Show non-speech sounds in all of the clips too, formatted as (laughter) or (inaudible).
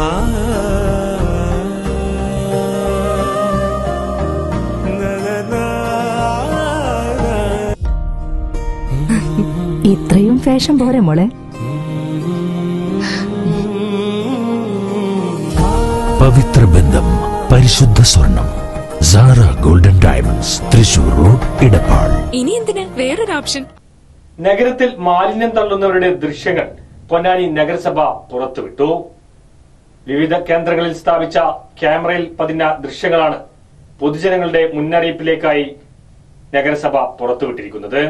(laughs) ഇത്രയും ഫാഷൻ പോരെ മോളെ. പവിത്ര ബന്ധം പരിശുദ്ധ സ്വർണം Sara golden diamonds Thrissur road Edappal ഇനി എന്തിന്? വേറൊരു ഓപ്ഷൻ. നഗരത്തിൽ മാലിന്യം തള്ളുന്നവരുടെ ദൃശ്യങ്ങൾ പൊന്നാനി നഗരസഭ പുറത്തുവിട്ടു. വിവിധ കേന്ദ്രങ്ങളിൽ സ്ഥാപിച്ച ക്യാമറയിൽ പതിഞ്ഞ ദൃശ്യങ്ങളാണ് പൊതുജനങ്ങളുടെ മുന്നറിയിപ്പിലേക്കായി നഗരസഭ പുറത്തുവിട്ടിരിക്കുന്നത്.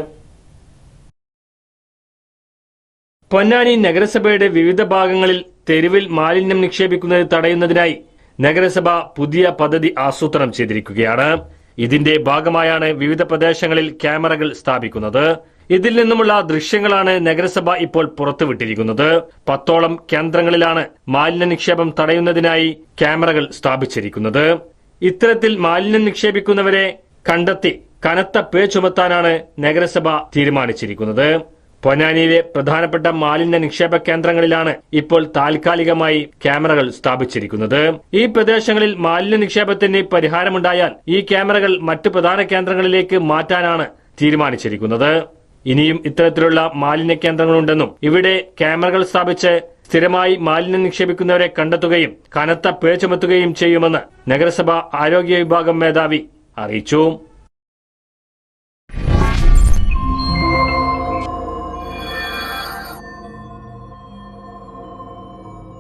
പൊന്നാനി നഗരസഭയുടെ വിവിധ ഭാഗങ്ങളിൽ തെരുവിൽ മാലിന്യം നിക്ഷേപിക്കുന്നത് തടയുന്നതിനായി നഗരസഭ പുതിയ പദ്ധതി ആസൂത്രണം ചെയ്തിരിക്കുകയാണ്. ഇതിന്റെ ഭാഗമായാണ് വിവിധ പ്രദേശങ്ങളിൽ ക്യാമറകൾ സ്ഥാപിക്കുന്നത്. ഇതിൽ നിന്നുമുള്ള ദൃശ്യങ്ങളാണ് നഗരസഭ ഇപ്പോൾ പുറത്തുവിട്ടിരിക്കുന്നത്. പത്തോളം കേന്ദ്രങ്ങളിലാണ് മാലിന്യ നിക്ഷേപം തടയുന്നതിനായി ക്യാമറകൾ സ്ഥാപിച്ചിരിക്കുന്നത്. ഇത്തരത്തിൽ മാലിന്യം നിക്ഷേപിക്കുന്നവരെ കണ്ടെത്തി കനത്ത പേ ചുമത്താനാണ് നഗരസഭ തീരുമാനിച്ചിരിക്കുന്നത്. പൊന്നാനിയിലെ പ്രധാനപ്പെട്ട മാലിന്യ നിക്ഷേപ കേന്ദ്രങ്ങളിലാണ് ഇപ്പോൾ താൽക്കാലികമായി ക്യാമറകൾ സ്ഥാപിച്ചിരിക്കുന്നത്. ഈ പ്രദേശങ്ങളിൽ മാലിന്യ നിക്ഷേപത്തിന് പരിഹാരമുണ്ടായാൽ ഈ ക്യാമറകൾ മറ്റു പ്രധാന കേന്ദ്രങ്ങളിലേക്ക് മാറ്റാനാണ് തീരുമാനിച്ചിരിക്കുന്നത്. ഇനിയും ഇത്തരത്തിലുള്ള മാലിന്യ കേന്ദ്രങ്ങളുണ്ടെന്നും ഇവിടെ ക്യാമറകൾ സ്ഥാപിച്ച് സ്ഥിരമായി മാലിന്യം നിക്ഷേപിക്കുന്നവരെ കണ്ടെത്തുകയും കനത്ത പിഴ ചുമത്തുകയും ചെയ്യുമെന്ന് നഗരസഭ ആരോഗ്യ വിഭാഗം മേധാവി അറിയിച്ചു.